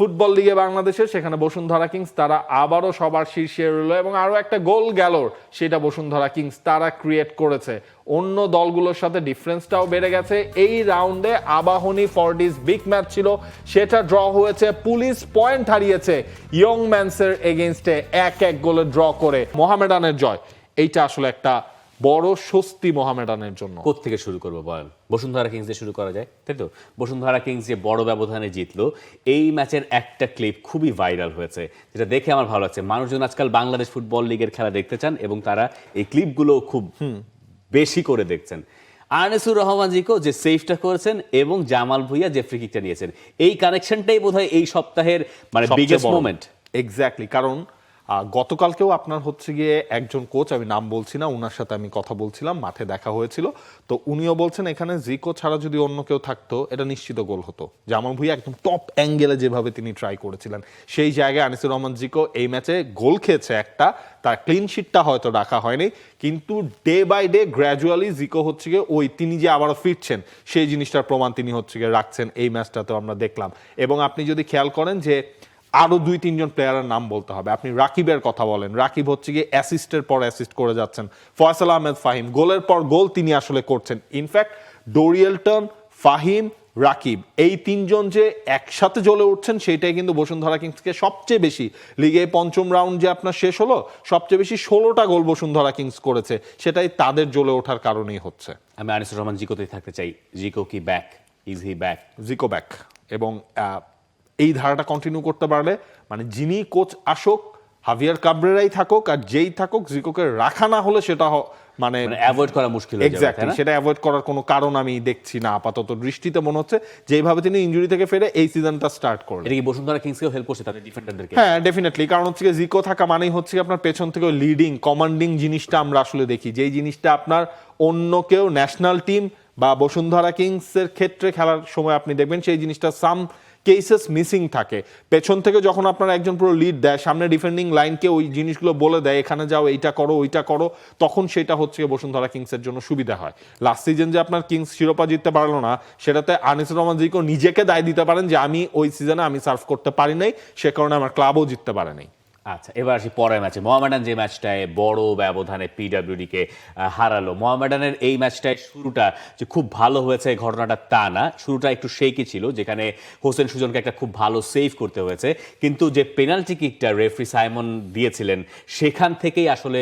Football লিগে বাংলাদেশে, সেখানে বসুন্ধরা কিংস, তারা আবারও সবার শীর্ষে রইল এবং আরও একটা গোল গেল সেটা বসুন্ধরা কিংস তারা ক্রিয়েট করেছে। অন্য দলগুলোর সাথে ডিফারেন্সটাও বেড়ে গেছে। এই রাউন্ডে আবাহনী ফর্ডিস বিগ ম্যাচ ছিল, সেটা ড্র হয়েছে, পুলিশ পয়েন্ট হারিয়েছে ইয়ং ম্যানসের এগেনস্টে এক এক গোলে ড্র করে মোহামেডানের জয়। এইটা আসলে একটা বড় স্বস্তি মোহামেডানের জন্য। থেকে শুরু করব বয়ান বসুন্ধরা কিংস দিয়ে শুরু করা যায় তাই তো? বসুন্ধরা কিংস যে বড় ব্যবধানে জিতলো এই ম্যাচের একটা ক্লিপ খুবই ভাইরাল হয়েছে যেটা দেখে আমার ভালো লাগছে। মানুষজন আজকাল বাংলাদেশ ফুটবল লিগের খেলা দেখতে চান এবং তারা এই ক্লিপগুলো খুব বেশি করে দেখছেন। আনিসুর রহমান জিকো যে সেফটা করেছেন এবং জামাল ভুইয়া যে ফ্রি কিকটা নিয়েছেন এই কানেকশনটাই বোধহয় এই সপ্তাহের মানে বিগেস্ট মোমেন্ট এক্স্যাক্টলি কারণ গতকালকেও আপনার হচ্ছে গিয়ে একজন কোচ আমি নাম বলছি না ওনার সাথে আমি কথা বলছিলাম, মাঠে দেখা হয়েছিল। তো উনিও বলছেন, এখানে জিকো ছাড়া যদি অন্য কেউ থাকতো, এটা নিশ্চিত গোল হতো। জামাল ভুইয়া একদম টপ অ্যাঙ্গেলে যেভাবে তিনি ট্রাই করেছিলেন। সেই জায়গায় আনিসুর রহমান জিকো এই ম্যাচে গোল খেয়েছে একটা, তার ক্লিন শিটটা হয়তো রাখা হয়নি, কিন্তু ডে বাই ডে গ্র্যাজুয়ালি জিকো হচ্ছে গিয়ে ওই তিনি যে আবারও ফিরছেন, সেই জিনিসটার প্রমাণ তিনি হচ্ছে গিয়ে রাখছেন, এই ম্যাচটাতেও আমরা দেখলাম। এবং আপনি যদি খেয়াল করেন যে আরও দুই তিনজন প্লেয়ারের নাম বলতে হবে। আপনি রাকিবের কথা বলেন। রাকিব হচ্ছে গিয়ে অ্যাসিস্টের পর অ্যাসিস্ট করে যাচ্ছেন। ফয়সাল আহমেদ ফাহিম। গোলের পর গোল তিনি আসলে করছেন। ইনফ্যাক্ট ডোরিয়েলটন ফাহিম রাকিব এই তিনজন যে একসাথে জ্বলে উঠছেন সেইটাই কিন্তু বসুন্ধরা কিংসকে সবচেয়ে বেশি লিগে পঞ্চম রাউন্ড যে আপনার শেষ হলো সবচেয়ে বেশি ষোলোটা গোল বসুন্ধরা কিংস করেছে। সেটাই তাদের জ্বলে ওঠার কারণেই হচ্ছে। আমি আনিসুর রহমান জিকোতেই থাকতে চাই। জিকো কি back is he back Zico back এবং এই ধারাটা কন্টিনিউ করতে পারলে মানে যিনি কোচ আসুক হাভিয়ার কাবরেরাই থাকুক আর যেই থাকুক জিকোকে রাখা না হলে সেটা মানে মানে অ্যাভয়েড করা মুশকিল হয়ে এক্স্যাক্টলি সেটা অ্যাভয়েড করার কোনো কারণ আমি দেখছি না আপাতত দৃষ্টিতে মনে হচ্ছে যেভাবে তিনি ইনজুরি থেকে ফেরে এই সিজনটা স্টার্ট করলেন। এটা কি বসুন্ধরা কিংসকেও হেল্প করছে তাদের ডিফেন্ডারদেরকে হ্যাঁ ডেফিনেটলি কারণ হচ্ছে জিকো থাকা মানেই হচ্ছে আপনার পেছন থেকে লিডিং কমান্ডিং জিনিসটা আমরা আসলে দেখি যেই জিনিসটা আপনার অন্য কেউ ন্যাশনাল টিম বা বসুন্ধরা কিংসের ক্ষেত্রে খেলার সময় আপনি দেখবেন সেই জিনিসটা সাম কেসেস মিসিং থাকে। পেছন থেকে যখন আপনার একজন পুরো লিড দেয়, সামনে ডিফেন্ডিং লাইনকে ওই জিনিসগুলো বলে দেয়, এখানে যাও, এইটা করো, ওইটা করো, তখন সেটা হচ্ছে বসুন্ধরা কিংসের জন্য সুবিধা হয়। লাস্ট সিজন যে আপনার কিংস শিরোপা জিততে পারল না, সেটাতে আনিসুর রহমান জিকো নিজেকে দায় দিতে পারেন যে আমি ওই সিজনে আমি সার্ভ করতে পারি নাই, সে কারণে আমার ক্লাবও জিততে পারে নাই। আচ্ছা এবার আসি পরের ম্যাচে। মোহামেডান যে ম্যাচটায় বড় ব্যবধানে পিডাব্লিউডি কে হারালো, মোহামেডানের এই ম্যাচটায় শুরুটা যে খুব ভালো হয়েছে ঘটনাটা তা না। শুরুটা একটু শেকি ছিল, যেখানে হোসেন সুজনকে একটা খুব ভালো সেভ করতে হয়েছে। কিন্তু যে পেনাল্টি কিকটা রেফরি সাইমন দিয়েছিলেন, সেখান থেকেই আসলে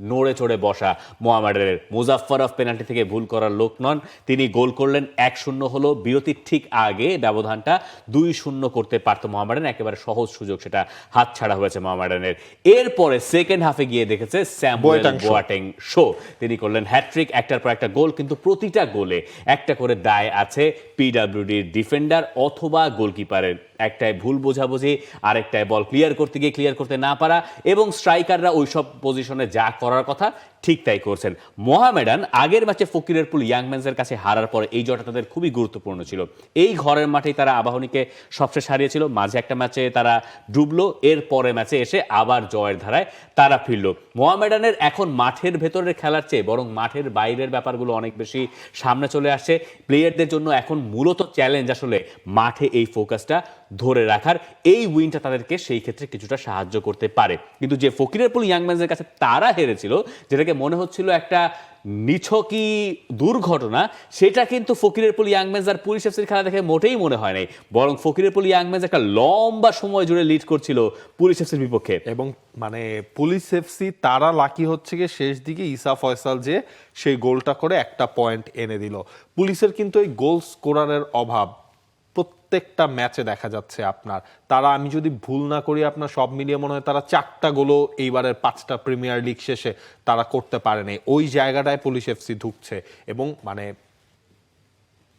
নড়ে চড়ে বসা মোহামেডানের মুজাফফরফ পেনাল্টি থেকে ভুল করার লোক নন। তিনি গোল করলেন এক শূন্য হলো। বিরতির ঠিক আগে ব্যবধানটা দুই শূন্য করতে পারত মোহামেডান একেবারে সহজ সুযোগ সেটা হাতছাড়া হয়েছে মোহামেডানের এরপরে সেকেন্ড হাফে গিয়ে দেখেছে স্যামুয়েল বোয়াটেং শো। তিনি করলেন হ্যাট্রিক একটার পর একটা গোল কিন্তু প্রতিটা গোলে একটা করে দায় আছে পিডাব্লিউডির ডিফেন্ডার অথবা গোলকিপারের। একটায় ভুল বোঝাবুঝি আরেকটায় বল ক্লিয়ার করতে গিয়ে ক্লিয়ার করতে না পারা এবং স্ট্রাইকাররা ওইসব পজিশনে যা করার কথা ঠিক তাই করছেন। মোহামেডান আগের ম্যাচে ফকিরের পুল ইয়াংম্যানসের কাছে হারার পরে এই জয়টা তাদের খুবই গুরুত্বপূর্ণ ছিল। এই ঘরের মাঠেই তারা আবাহনীকে সবশেষ হারিয়েছিল। মাঝে একটা ম্যাচে তারা ডুবলো, এর পরে ম্যাচে এসে আবার জয়ের ধারায় তারা ফিরল। মোহামেডানের এখন মাঠের ভেতরের খেলার চেয়ে বরং মাঠের বাইরের ব্যাপারগুলো অনেক বেশি সামনে চলে আসছে। প্লেয়ারদের জন্য এখন মূলত চ্যালেঞ্জ আসলে মাঠে এই ফোকাসটা। ধরে রাখার এই উইনটা তাদেরকে সেই ক্ষেত্রে কিছুটা সাহায্য করতে পারে। কিন্তু যে ফকিরের পুল ইয়াংম্যানসের কাছে তারা হেরেছিল, যেটাকে মনে হচ্ছিল একটা নিছকি দুর্ঘটনা, সেটা কিন্তু ফকিরের পুল ইয়াংম্যানস আর পুলিশ এফসির খেলা দেখে মোটেই মনে হয় নাই। বরং ফকিরের পুল ইয়াংম্যানস একটা লম্বা সময় জুড়ে লিড করছিল পুলিশ এফসির বিপক্ষে। এবং মানে পুলিশ এফসি তারা লাকি হচ্ছে গিয়ে শেষ দিকে ইসা ফয়সাল যে সেই গোলটা করে একটা পয়েন্ট এনে দিল। পুলিশের কিন্তু এই গোল স্কোরারের অভাব প্রত্যেকটা ম্যাচে দেখা যাচ্ছে আপনার। তারা, আমি যদি ভুল না করি, আপনার সব মিলিয়ে মনে হয় তারা চারটা গোলও এইবারের পাঁচটা প্রিমিয়ার লিগ শেষে তারা করতে পারেনি ওই জায়গাটায় পুলিশ এফসি ঢুকছে এবং মানে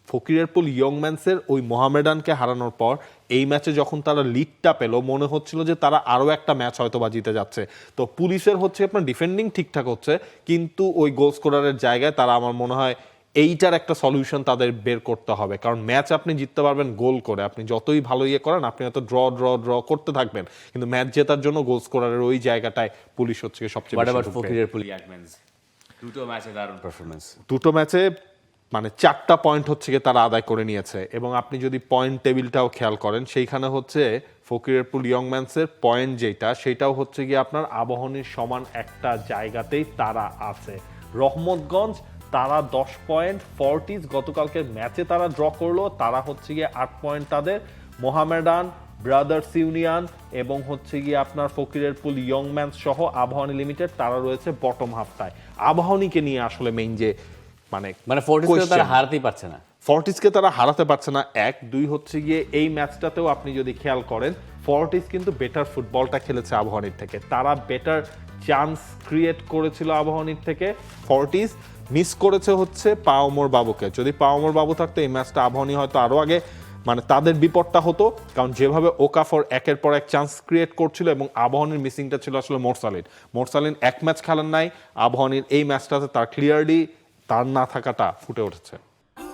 ফকিরের পুল ইয়ংম্যানসের ওই মোহামেডানকে হারানোর পর এই ম্যাচে যখন তারা লিডটা পেল, মনে হচ্ছিল যে তারা আরও একটা ম্যাচ হয়তো বা জিতে যাচ্ছে। তো পুলিশের হচ্ছে আপনার ডিফেন্ডিং ঠিকঠাক হচ্ছে, কিন্তু ওই গোল স্কোরারের জায়গায় তারা, আমার মনে হয় এইটার একটা সলিউশন তাদের বের করতে হবে। কারণ ম্যাচ আপনি জিততে পারবেন গোল করে। আপনি যতই ভালো ইয়ে করেন আপনি হয়তো ড্র ড্র ড্র করতে থাকবেন। কিন্তু ম্যাচ জেতার জন্য গোল স্কোরারের ওই জায়গাটায় পুলিশ হচ্ছে সবচেয়ে দুটো ম্যাচে দারুণ পারফরমেন্স দুটো ম্যাচে মানে চারটা পয়েন্ট হচ্ছে গিয়ে তারা আদায় করে নিয়েছে। এবং আপনি যদি পয়েন্ট টেবিলটাও খেয়াল করেন সেইখানে হচ্ছে ফকিরেরপুল ইয়ংম্যানসের পয়েন্ট যেটা সেটাও হচ্ছে গিয়ে আপনার আবাহনীর সমান একটা জায়গাতেই তারা আছে। রহমতগঞ্জ তারা দশ পয়েন্ট ফর্টিস গতকালকের ম্যাচে তারা ড্র করল। তারা হচ্ছে গিয়ে আট পয়েন্ট তাদের। মোহামেডান ব্রাদার্স ইউনিয়ন এবং হচ্ছে গিয়ে আপনার ফকিরের পুল ইয়ংম্যানস সহ আবাহনী লিমিটেড তারা রয়েছে বটম হাফটায়। আবাহনীকে নিয়ে আসলে মেইন যে মানে মানে ফোর্টিস তারা হারাতেই পারছে না। ফর্টিসকে তারা হারাতে পারছে না। এক, দুই হচ্ছে গিয়ে এই ম্যাচটাতেও আপনি যদি খেয়াল করেন, ফর্টিস কিন্তু বেটার ফুটবলটা খেলেছে আবাহনীর থেকে তারা বেটার চান্স ক্রিয়েট করেছিল আবাহনীর থেকে ফর্টিস মিস করেছে হচ্ছে পাওমর বাবুকে। যদি পাওমর বাবু থাকতো, এই ম্যাচটা আবাহনী হয়তো আরও আগে মানে তাদের বিপদটা হতো, কারণ যেভাবে ওকাফর একের পর এক চান্স ক্রিয়েট করছিল এবং আবাহনীর মিসিংটা ছিল আসলে মোরসালিন। মোরসালিন এক ম্যাচ খেলেন নাই আবাহনীর এই ম্যাচটাতে তার ক্লিয়ারলি তার না থাকাটা ফুটে উঠেছে।